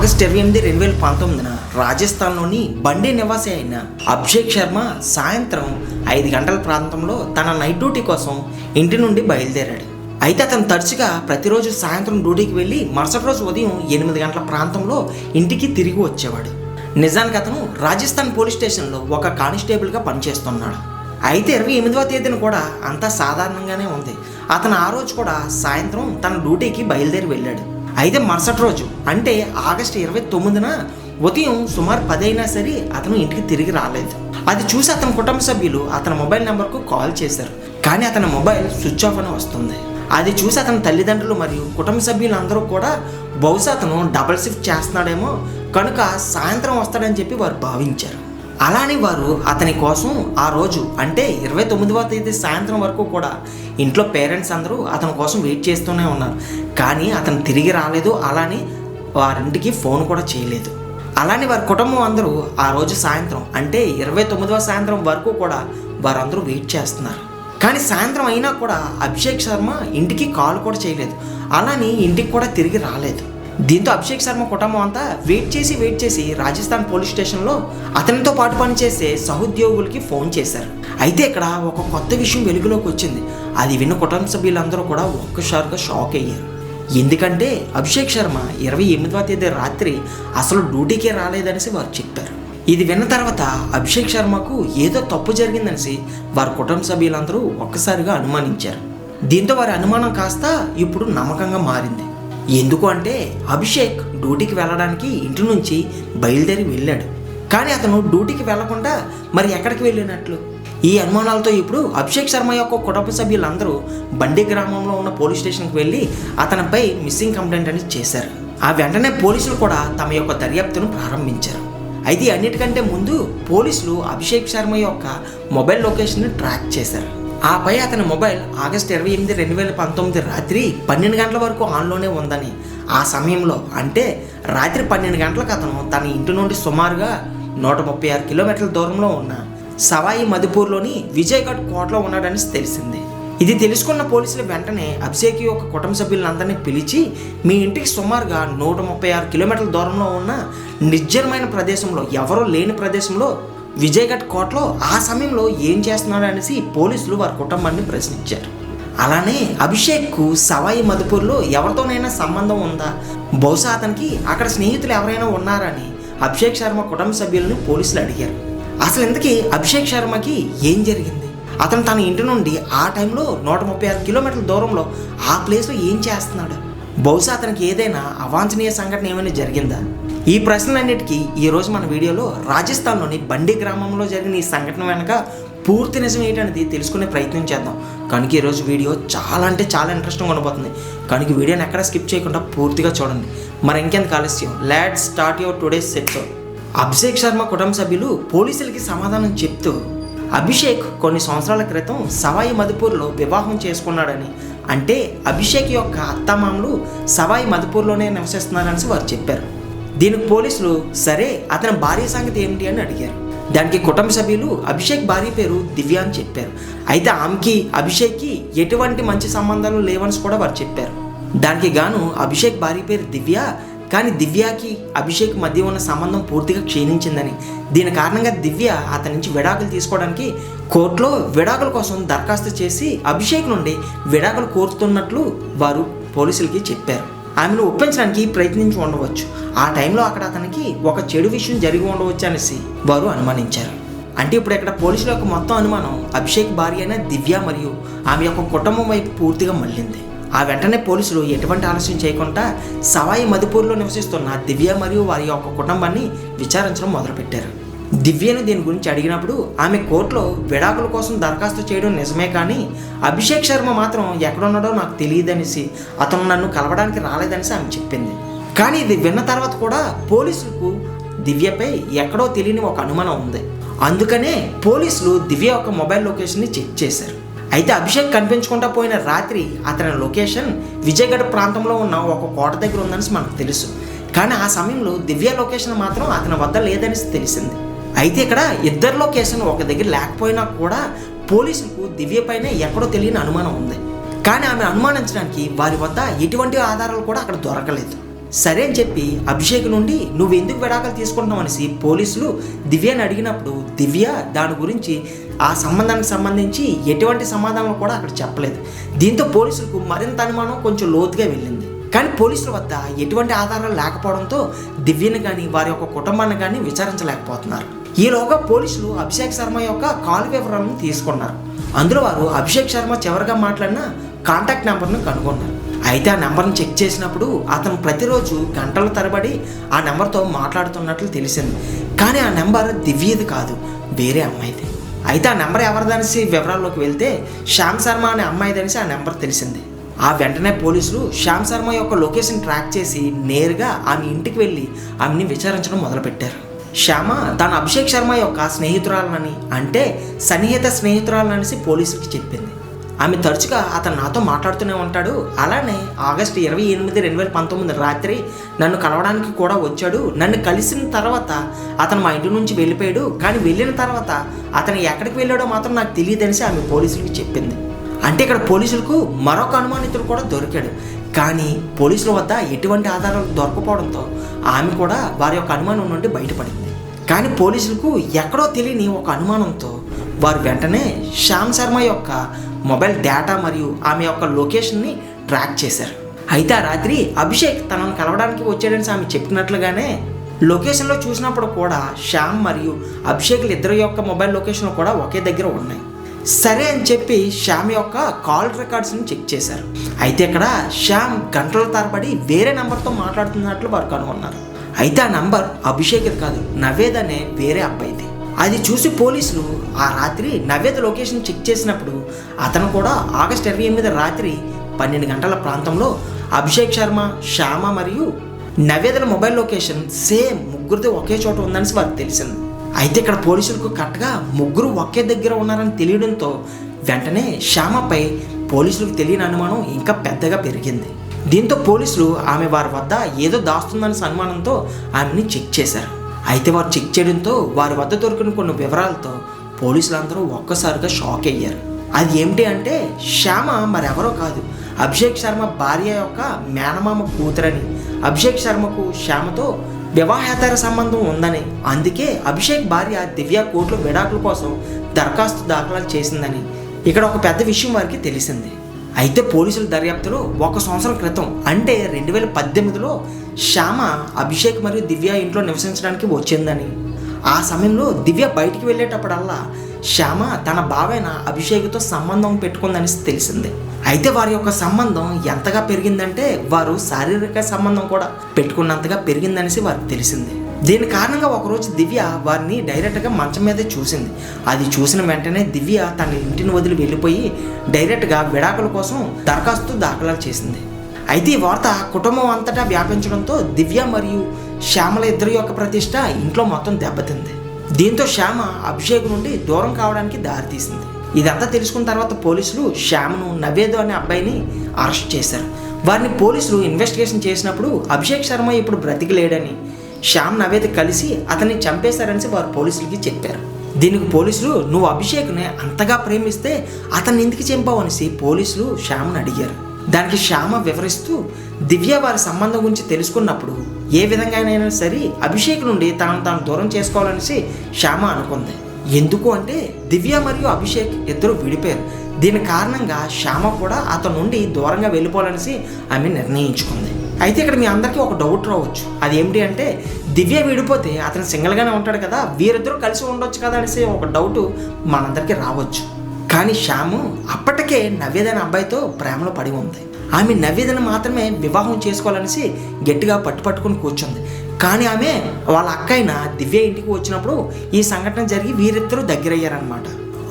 August ఇరవై ఎనిమిది రెండు వేల పంతొమ్మిదిన రాజస్థాన్లోని బండి నివాసి అయిన అభిషేక్ శర్మ సాయంత్రం ఐదు గంటల ప్రాంతంలో తన నైట్ డ్యూటీ కోసం ఇంటి నుండి బయలుదేరాడు. అయితే అతను తరచుగా ప్రతిరోజు సాయంత్రం డ్యూటీకి వెళ్ళి మరుసటి రోజు ఉదయం ఎనిమిది గంటల ప్రాంతంలో ఇంటికి తిరిగి వచ్చేవాడు. నిజానికి అతను రాజస్థాన్ పోలీస్ స్టేషన్లో ఒక కానిస్టేబుల్గా పనిచేస్తున్నాడు. అయితే ఇరవై ఎనిమిదవ తేదీన కూడా అంతా సాధారణంగానే ఉంది. అతను ఆ రోజు కూడా సాయంత్రం తన డ్యూటీకి బయలుదేరి వెళ్ళాడు. అయితే మరుసటి రోజు అంటే ఆగస్టు ఇరవై తొమ్మిదిన ఉదయం సుమారు పది అయినా సరే అతను ఇంటికి తిరిగి రాలేదు. అది చూసి అతని కుటుంబ సభ్యులు అతని మొబైల్ నెంబర్కు కాల్ చేశారు. కానీ అతని మొబైల్ స్విచ్ ఆఫ్ అని వస్తుంది. అది చూసి అతని తల్లిదండ్రులు మరియు కుటుంబ సభ్యులందరూ కూడా బహుశా అతను డబల్ షిఫ్ట్ చేస్తున్నాడేమో కనుక సాయంత్రం వస్తాడని చెప్పి వారు భావించారు. అలానే వారు అతని కోసం ఆ రోజు అంటే ఇరవై తొమ్మిదవ తేదీ సాయంత్రం వరకు కూడా ఇంట్లో పేరెంట్స్ అందరూ అతని కోసం వెయిట్ చేస్తూనే ఉన్నారు. కానీ అతను తిరిగి రాలేదు అలానే వారింటికి ఫోన్ కూడా చేయలేదు. అలానే వారి కుటుంబం అందరూ ఆ రోజు సాయంత్రం అంటే ఇరవై తొమ్మిదవ సాయంత్రం వరకు కూడా వారందరూ వెయిట్ చేస్తున్నారు. కానీ సాయంత్రం అయినా కూడా అభిషేక్ శర్మ ఇంటికి కాల్ కూడా చేయలేదు. అలానే ఇంటికి కూడా తిరిగి రాలేదు. దీంతో అభిషేక్ శర్మ కుటుంబం అంతా వెయిట్ చేసి వెయిట్ చేసి రాజస్థాన్ పోలీస్ స్టేషన్లో అతనితో పాటు పనిచేసే సహోద్యోగులకి ఫోన్ చేశారు. అయితే ఇక్కడ ఒక కొత్త విషయం వెలుగులోకి వచ్చింది. అది విన్న కుటుంబ సభ్యులందరూ కూడా ఒక్కసారిగా షాక్ అయ్యారు. ఎందుకంటే అభిషేక్ శర్మ ఇరవై ఎనిమిదవ తేదీ రాత్రి అసలు డ్యూటీకే రాలేదనేసి వారు చెప్పారు. ఇది విన్న తర్వాత అభిషేక్ శర్మకు ఏదో తప్పు జరిగిందనేసి వారి కుటుంబ సభ్యులందరూ ఒక్కసారిగా అనుమానించారు. దీంతో వారి అనుమానం కాస్త ఇప్పుడు నమ్మకంగా మారింది. ఎందుకు అంటే అభిషేక్ డ్యూటీకి వెళ్ళడానికి ఇంటి నుంచి బయలుదేరి వెళ్ళాడు. కానీ అతను డ్యూటీకి వెళ్ళకుండా మరి ఎక్కడికి వెళ్ళినట్లు? ఈ అనుమానాలతో ఇప్పుడు అభిషేక్ శర్మ యొక్క కుటుంబ సభ్యులందరూ బండి గ్రామంలో ఉన్న పోలీస్ స్టేషన్కి వెళ్ళి అతనిపై మిస్సింగ్ కంప్లైంట్ అనేది చేశారు. ఆ వెంటనే పోలీసులు కూడా తమ యొక్క దర్యాప్తును ప్రారంభించారు. అయితే అన్నిటికంటే ముందు పోలీసులు అభిషేక్ శర్మ యొక్క మొబైల్ లొకేషన్ని ట్రాక్ చేశారు. ఆపై అతని మొబైల్ ఆగస్ట్ ఇరవై ఎనిమిది రెండు వేల పంతొమ్మిది రాత్రి పన్నెండు గంటల వరకు ఆన్లోనే ఉందని. ఆ సమయంలో అంటే రాత్రి పన్నెండు గంటలకు అతను తన ఇంటి నుండి సుమారుగా నూట ముప్పై ఆరు కిలోమీటర్ల దూరంలో ఉన్న సవాయి మధుపూర్లోని విజయఘట్ కోటలో ఉన్నాడని తెలిసింది. ఇది తెలుసుకున్న పోలీసులు వెంటనే అభిషేక్ యొక్క కుటుంబ సభ్యులందరినీ పిలిచి మీ ఇంటికి సుమారుగా నూట ముప్పై ఆరు కిలోమీటర్ల దూరంలో ఉన్న నిర్జనమైన ప్రదేశంలో ఎవరూ లేని ప్రదేశంలో విజయఘట్ కోటలో ఆ సమయంలో ఏం చేస్తున్నాడు అనేసి పోలీసులు వారి కుటుంబాన్ని ప్రశ్నించారు. అలానే అభిషేక్కు సవాయి మధుపూర్లో ఎవరితోనైనా సంబంధం ఉందా? బహుశా అతనికి అక్కడ స్నేహితులు ఎవరైనా ఉన్నారని అభిషేక్ శర్మ కుటుంబ సభ్యులను పోలీసులు అడిగారు. అసలు ఇంతకీ అభిషేక్ శర్మకి ఏం జరిగింది? అతను తన ఇంటి నుండి ఆ టైంలో నూట ముప్పై ఆరు కిలోమీటర్ల దూరంలో ఆ ప్లేస్లో ఏం చేస్తున్నాడు? బహుశా అతనికి ఏదైనా అవాంఛనీయ సంఘటన ఏమైనా జరిగిందా? ఈ ప్రశ్నలన్నిటికీ ఈరోజు మన వీడియోలో రాజస్థాన్లోని బండి గ్రామంలో జరిగిన ఈ సంఘటన వెనక పూర్తి నిజం ఏంటనేది తెలుసుకునే ప్రయత్నం చేద్దాం. కనుక ఈరోజు వీడియో చాలా అంటే చాలా ఇంట్రెస్టింగ్ ఉండబోతుంది. కనుక వీడియోని ఎక్కడ స్కిప్ చేయకుండా పూర్తిగా చూడండి. మరి ఇంకెందుకు ఆలస్యం? Let start your today's set Abhishek Sharma కుటుంబ సభ్యులు పోలీసులకి సమాధానం చెప్తూ అభిషేక్ కొన్ని సంవత్సరాల క్రితం సవాయి మధుపూర్లో వివాహం చేసుకున్నాడని అంటే అభిషేక్ యొక్క అత్తమామలు సవాయి మధుపూర్లోనే నివసిస్తున్నారని వారు చెప్పారు. దీనికి పోలీసులు సరే అతని భార్య సంగతి ఏమిటి అని అడిగారు. దానికి కుటుంబ సభ్యులు అభిషేక్ భార్య పేరు దివ్య అని చెప్పారు. అయితే ఆమెకి అభిషేక్కి ఎటువంటి మంచి సంబంధాలు లేవని కూడా వారు చెప్పారు. దానికి గాను అభిషేక్ భార్య పేరు దివ్య కానీ దివ్యకి అభిషేక్ మధ్య ఉన్న సంబంధం పూర్తిగా క్షీణించిందని. దీని కారణంగా దివ్య అతని నుంచి విడాకులు తీసుకోవడానికి కోర్టులో విడాకుల కోసం దరఖాస్తు చేసి అభిషేక్ నుండి విడాకులు కోరుతున్నట్లు వారు పోలీసులకి చెప్పారు. ఆమెను ఒప్పించడానికి ప్రయత్నించి ఉండవచ్చు. ఆ టైంలో అక్కడ అతనికి ఒక చెడు విషయం జరిగి ఉండవచ్చు అనేసి వారు అనుమానించారు. అంటే ఇప్పుడు ఇక్కడ పోలీసుల యొక్క మొత్తం అనుమానం అభిషేక్ భార్య అయిన దివ్య మరియు ఆమె యొక్క కుటుంబం వైపు పూర్తిగా మళ్ళింది. ఆ వెంటనే పోలీసులు ఎటువంటి ఆలస్యం చేయకుండా సవాయి మధుపూర్లో నివసిస్తున్న దివ్య మరియు వారి యొక్క కుటుంబాన్ని విచారించడం మొదలుపెట్టారు. దివ్యని దీని గురించి అడిగినప్పుడు ఆమె కోర్టులో విడాకుల కోసం దరఖాస్తు చేయడం నిజమే కానీ అభిషేక్ శర్మ మాత్రం ఎక్కడున్నాడో నాకు తెలియదనేసి అతను నన్ను కలవడానికి రాలేదనేసి ఆమె చెప్పింది. కానీ ఇది విన్న తర్వాత కూడా పోలీసులకు దివ్యపై ఎక్కడో తెలియని ఒక అనుమానం ఉంది. అందుకనే పోలీసులు దివ్య యొక్క మొబైల్ లొకేషన్ని చెక్ చేశారు. అయితే అభిషేక్ కనిపించకుండా పోయిన రాత్రి అతని లొకేషన్ విజయగఢ ప్రాంతంలో ఉన్న ఒక కోట దగ్గర ఉందని మనకు తెలుసు. కానీ ఆ సమయంలో దివ్య లొకేషన్ మాత్రం అతని వద్ద లేదని తెలిసింది. అయితే ఇక్కడ ఇద్దరు లొకేషన్ ఒక దగ్గర లేకపోయినా కూడా పోలీసులకు దివ్య పైన ఎక్కడో తెలియని అనుమానం ఉంది. కానీ ఆమె అనుమానించడానికి వారి వద్ద ఎటువంటి ఆధారాలు కూడా అక్కడ దొరకలేదు. సరే అని చెప్పి అభిషేక్ నుండి నువ్వు ఎందుకు విడాకులు తీసుకుంటున్నావు? అనేసి పోలీసులు దివ్యని అడిగినప్పుడు దివ్య దాని గురించి ఆ సంబంధానికి సంబంధించి ఎటువంటి సమాధానం కూడా అక్కడ చెప్పలేదు. దీంతో పోలీసులకు మరింత అనుమానం కొంచెం లోతుగా వెళ్ళింది. కానీ పోలీసుల వద్ద ఎటువంటి ఆధారాలు లేకపోవడంతో దివ్యని కానీ వారి యొక్క కుటుంబాన్ని కానీ విచారించలేకపోతున్నారు. ఈలోగా పోలీసులు అభిషేక్ శర్మ యొక్క కాల్ వివరాలను తీసుకున్నారు. అందులో వారు అభిషేక్ శర్మ చివరిగా మాట్లాడిన కాంటాక్ట్ నెంబర్ను కనుగొన్నారు. అయితే ఆ నెంబర్ని చెక్ చేసినప్పుడు అతను ప్రతిరోజు గంటల తరబడి ఆ నెంబర్తో మాట్లాడుతున్నట్లు తెలిసింది. కానీ ఆ నెంబర్ దివ్యది కాదు వేరే అమ్మాయిది. అయితే ఆ నెంబర్ ఎవరిదనేసి వివరాల్లోకి వెళ్తే శ్యామ్ శర్మ అనే అమ్మాయిదనేసి ఆ నెంబర్ తెలిసింది. ఆ వెంటనే పోలీసులు శ్యామ్ శర్మ యొక్క లొకేషన్ ట్రాక్ చేసి నేరుగా ఆమె ఇంటికి వెళ్ళి ఆమెని విచారించడం మొదలుపెట్టారు. శ్యామ తాను అభిషేక్ శర్మ యొక్క స్నేహితురాలనని అంటే సన్నిహిత స్నేహితురాలననేసి పోలీసులకి చెప్పింది. ఆమె తరచుగా అతను నాతో మాట్లాడుతూనే ఉంటాడు. అలానే ఆగస్టు ఇరవై ఎనిమిది రెండు వేల పంతొమ్మిది రాత్రి నన్ను కలవడానికి కూడా వచ్చాడు. నన్ను కలిసిన తర్వాత అతను మా ఇంటి నుంచి వెళ్ళిపోయాడు. కానీ వెళ్ళిన తర్వాత అతను ఎక్కడికి వెళ్ళాడో మాత్రం నాకు తెలియదనేసి ఆమె పోలీసులకి చెప్పింది. అంటే ఇక్కడ పోలీసులకు మరొక అనుమానితుడు కూడా దొరికాడు. కానీ పోలీసుల వద్ద ఎటువంటి ఆధారాలు దొరకపోవడంతో ఆమె కూడా వారి యొక్క అనుమానం నుండి బయటపడింది. కానీ పోలీసులకు ఎక్కడో తెలియని ఒక అనుమానంతో వారు వెంటనే శ్యామ్ శర్మ యొక్క మొబైల్ డేటా మరియు ఆమె యొక్క లొకేషన్ని ట్రాక్ చేశారు. అయితే ఆ రాత్రి అభిషేక్ తనను కలవడానికి వచ్చాడని ఆమె చెప్పినట్లుగానే లొకేషన్లో చూసినప్పుడు కూడా శ్యామ్ మరియు అభిషేక్లు ఇద్దరు యొక్క మొబైల్ లొకేషన్లు కూడా ఒకే దగ్గర ఉన్నాయి. సరే అని చెప్పి శ్యామ్ యొక్క కాల్ రికార్డ్స్ని చెక్ చేశారు. అయితే ఇక్కడ శ్యామ్ గంటల తరబడి వేరే నెంబర్తో మాట్లాడుతున్నట్లు వారు కనుగొన్నారు. అయితే ఆ నంబర్ అభిషేక్ కాదు నవేద్ అనే వేరే అబ్బాయిది. అది చూసి పోలీసులు ఆ రాత్రి నవేద్ లొకేషన్ చెక్ చేసినప్పుడు అతను కూడా ఆగస్ట్ ఇరవై ఎనిమిది రాత్రి పన్నెండు గంటల ప్రాంతంలో అభిషేక్ శర్మ శ్యామ మరియు నవేదల మొబైల్ లొకేషన్ సేమ్ ముగ్గురిది ఒకే చోట ఉందని వారికి తెలిసింది. అయితే ఇక్కడ పోలీసులకు కరెక్ట్గా ముగ్గురు ఒకే దగ్గర ఉన్నారని తెలియడంతో వెంటనే శ్యామపై పోలీసులకు తెలియని అనుమానం ఇంకా పెద్దగా పెరిగింది. దీంతో పోలీసులు ఆమె వారి వద్ద ఏదో దాస్తుందనే అనుమానంతో ఆమెని చెక్ చేశారు. అయితే వారు చెక్ చేయడంతో వారి వద్ద దొరికిన కొన్ని వివరాలతో పోలీసులందరూ ఒక్కసారిగా షాక్ అయ్యారు. అది ఏమిటి అంటే శ్యామ మరెవరో కాదు అభిషేక్ శర్మ భార్య యొక్క మేనమామ కూతురని. అభిషేక్ శర్మకు శ్యామతో వివాహేతర సంబంధం ఉందని. అందుకే అభిషేక్ భార్య దివ్య కోర్టులో విడాకుల కోసం దరఖాస్తు దాఖలు చేసిందని ఇక్కడ ఒక పెద్ద విషయం వారికి తెలిసింది. అయితే పోలీసుల దర్యాప్తులో ఒక సంవత్సరం క్రితం అంటే రెండు వేల పద్దెనిమిదిలో శ్యామ అభిషేక్ మరియు దివ్య ఇంట్లో నివసించడానికి వచ్చిందని. ఆ సమయంలో దివ్య బయటికి వెళ్ళేటప్పుడల్లా శ్యామ తన బావైన అభిషేక్తో సంబంధం పెట్టుకుందని తెలిసింది. అయితే వారి యొక్క సంబంధం ఎంతగా పెరిగిందంటే వారు శారీరక సంబంధం కూడా పెట్టుకున్నంతగా పెరిగిందనేసి వారికి తెలిసింది. దీని కారణంగా ఒకరోజు దివ్య వారిని డైరెక్ట్గా మంచం మీదే చూసింది. అది చూసిన వెంటనే దివ్య తన ఇంటిని వదిలి వెళ్ళిపోయి డైరెక్ట్గా విడాకుల కోసం దరఖాస్తు దాఖలాలు చేసింది. అయితే ఈ వార్త కుటుంబం అంతటా వ్యాపించడంతో దివ్య మరియు శ్యామల ఇద్దరి యొక్క ప్రతిష్ట ఇంట్లో మొత్తం దెబ్బతింది. దీంతో శ్యామ అభిషేక్ నుండి దూరం కావడానికి దారితీసింది ఇదంతా తెలుసుకున్న తర్వాత పోలీసులు శ్యామను నవేదు అనే అబ్బాయిని అరెస్ట్ చేశారు. వారిని పోలీసులు ఇన్వెస్టిగేషన్ చేసినప్పుడు అభిషేక్ శర్మ ఇప్పుడు బ్రతికిలేడని శ్యామ్ నవేద్ కలిసి అతన్ని చంపేశారని వారు పోలీసులకి చెప్పారు. దీనికి పోలీసులు నువ్వు అభిషేక్ని అంతగా ప్రేమిస్తే అతన్ని ఎందుకు చంపావు? అనేసి పోలీసులు శ్యామ్ను అడిగారు. దానికి శ్యామ వివరిస్తూ దివ్య వారి సంబంధం గురించి తెలుసుకున్నప్పుడు ఏ విధంగానైనా సరే అభిషేక్ నుండి తనను తాను దూరం చేసుకోవాలనేసి శ్యామ అనుకుంది. ఎందుకు అంటే దివ్య మరియు అభిషేక్ ఇద్దరు విడిపోయారు. దీని కారణంగా శ్యామ కూడా అతని నుండి దూరంగా వెళ్ళిపోవాలనేసి ఆమె నిర్ణయించుకుంది. అయితే ఇక్కడ మీ అందరికీ ఒక డౌట్ రావచ్చు. అది ఏమిటి అంటే దివ్య విడిపోతే అతను సింగిల్గానే ఉంటాడు కదా వీరిద్దరూ కలిసి ఉండొచ్చు కదా అనేసి ఒక డౌట్ మనందరికీ రావచ్చు. కానీ శ్యాము అప్పటికే నవ్వేదైన అబ్బాయితో ప్రేమలో పడి ఉంది. ఆమె నవ్వేదని మాత్రమే వివాహం చేసుకోవాలనేసి గట్టిగా పట్టు పట్టుకుని కూర్చుంది. కానీ ఆమె వాళ్ళ అక్క అయిన దివ్య ఇంటికి వచ్చినప్పుడు ఈ సంఘటన జరిగి వీరిద్దరూ దగ్గరయ్యారనమాట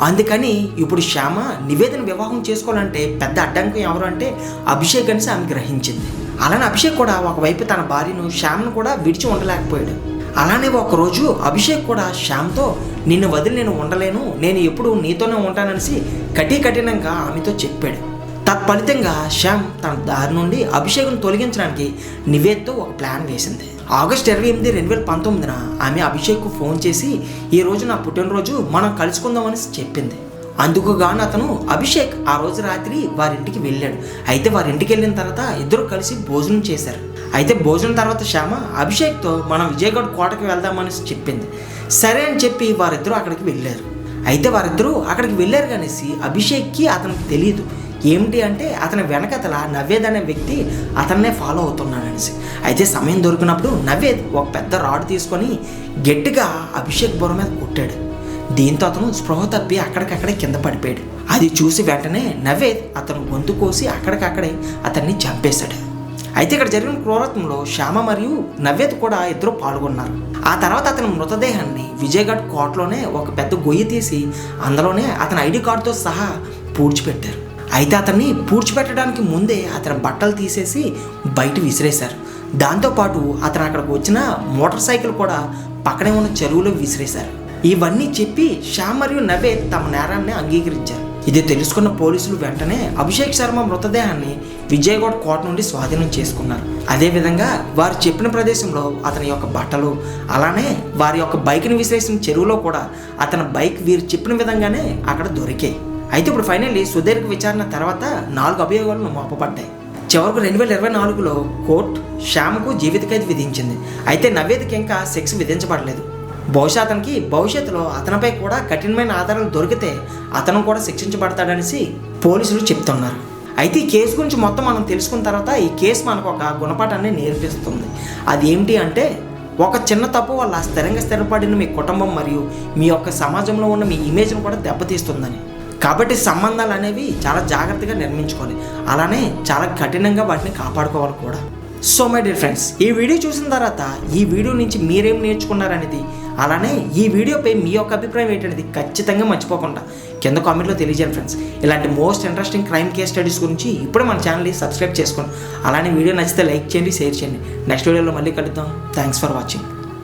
అందుకని ఇప్పుడు శ్యామ నివేదన వివాహం చేసుకోవాలంటే పెద్ద అడ్డంకం ఎవరు అంటే అభిషేక్ అనేసి ఆమె గ్రహించింది. అలానే అభిషేక్ కూడా ఒకవైపు తన భార్యను శ్యామ్ను కూడా విడిచి ఉండలేకపోయాడు. అలానే ఒకరోజు అభిషేక్ కూడా శ్యామ్తో నిన్ను వదిలి నేను ఉండలేను నేను ఎప్పుడు నీతోనే ఉంటాననేసి కఠి కఠినంగా ఆమెతో చెప్పాడు. తత్ఫలితంగా శ్యామ్ తన దారి నుండి అభిషేక్ను తొలగించడానికి నివేద్తో ఒక ప్లాన్ వేసింది. ఆగస్ట్ ఇరవై ఎనిమిది రెండు వేల పంతొమ్మిదిన ఆమె అభిషేక్కు ఫోన్ చేసి ఈ రోజు నా పుట్టినరోజు మనం కలుసుకుందామని చెప్పింది. అందుకు గాను అతను అభిషేక్ ఆ రోజు రాత్రి వారింటికి వెళ్ళాడు. అయితే వారింటికి వెళ్ళిన తర్వాత ఇద్దరు కలిసి భోజనం చేశారు. అయితే భోజనం తర్వాత శ్యామ అభిషేక్తో మనం విజయగఢ్ కోటకి వెళ్దామని చెప్పింది. సరే అని చెప్పి వారిద్దరూ అక్కడికి వెళ్ళారు. అయితే వారిద్దరూ అక్కడికి వెళ్ళారు కనేసి అభిషేక్కి అతనికి తెలియదు ఏమిటి అంటే అతని వెనకతల నవ్వేద్ అనే వ్యక్తి అతన్నే ఫాలో అవుతున్నాడనేసి. అయితే సమయం దొరికినప్పుడు నవ్వేద్ ఒక పెద్ద రాడ్ తీసుకొని గట్టిగా అభిషేక్ బుర్ర మీద కొట్టాడు. దీంతో అతను స్పృహ తప్పి అక్కడికక్కడే కింద పడిపోయాడు. అది చూసి వెంటనే నవ్వేద్ అతను గొంతు కోసి అక్కడికక్కడే అతన్ని చంపేశాడు. అయితే ఇక్కడ జరిగిన క్రూరత్వంలో శ్యామ మరియు నవ్యత కూడా ఇద్దరు పాల్గొన్నారు. ఆ తర్వాత అతని మృతదేహాన్ని విజయగఢ్ కోటలోనే ఒక పెద్ద గొయ్యి తీసి అందులోనే అతని ఐడి కార్డుతో సహా పూడ్చిపెట్టారు. అయితే అతన్ని పూడ్చిపెట్టడానికి ముందే అతని బట్టలు తీసేసి బయట విసిరేశారు. దాంతోపాటు అతను అక్కడికి వచ్చిన మోటార్ సైకిల్ కూడా పక్కనే ఉన్న చెరువులో విసిరేశారు. ఇవన్నీ చెప్పి శ్యామ్ మరియు నవేద్ తమ నేరాన్ని అంగీకరించారు. ఇది తెలుసుకున్న పోలీసులు వెంటనే అభిషేక్ శర్మ మృతదేహాన్ని విజయగౌడ్ కోట నుండి స్వాధీనం చేసుకున్నారు. అదేవిధంగా వారు చెప్పిన ప్రదేశంలో అతని యొక్క బట్టలు అలానే వారి యొక్క బైక్ని విశ్లేషించిన చెరువులో కూడా అతని బైక్ వీరు చెప్పిన విధంగానే అక్కడ దొరికాయి అయితే ఇప్పుడు ఫైనల్లీ సుదీర్ఘ విచారణ తర్వాత నాలుగు అభియోగాలను మోపబడ్డాయి. చివరకు రెండు వేల ఇరవై నాలుగులో కోర్టు శ్యామ్కు జీవిత ఖైదు విధించింది. అయితే నవేదికి ఇంకా శిక్ష విధించబడలేదు. బహుశా అతనికి భవిష్యత్తులో అతనిపై కూడా కఠినమైన ఆధారాలు దొరికితే అతను కూడా శిక్షించబడతాడనేసి పోలీసులు చెప్తున్నారు. అయితే ఈ కేసు గురించి మొత్తం మనం తెలుసుకున్న తర్వాత ఈ కేసు మనకు ఒక గుణపాఠాన్ని నేర్పిస్తుంది. అది ఏమిటి అంటే ఒక చిన్న తప్పు వల్ల స్థిరంగా స్థిరపడిన మీ కుటుంబం మరియు మీ యొక్క సమాజంలో ఉన్న మీ ఇమేజ్ను కూడా దెబ్బతీస్తుందని. కాబట్టి సంబంధాలు అనేవి చాలా జాగ్రత్తగా నిర్మించుకోవాలి. అలానే చాలా కఠినంగా వాటిని కాపాడుకోవాలి కూడా. సో మై డియర్ ఫ్రెండ్స్ ఈ వీడియో చూసిన తర్వాత ఈ వీడియో నుంచి మీరేం నేర్చుకున్నారనేది అలానే ఈ వీడియోపై మీ యొక్క అభిప్రాయం ఏంటనేది ఖచ్చితంగా మర్చిపోకుండా కింద కామెంట్లో తెలియజేయండి ఫ్రెండ్స్ ఇలాంటి most interesting crime case studies గురించి ఇప్పుడే మన ఛానల్ని సబ్స్క్రైబ్ చేసుకోండి. అలానే వీడియో నచ్చితే లైక్ చేయండి షేర్ చేయండి. నెక్స్ట్ వీడియోలో మళ్ళీ కలుద్దాం. Thanks for watching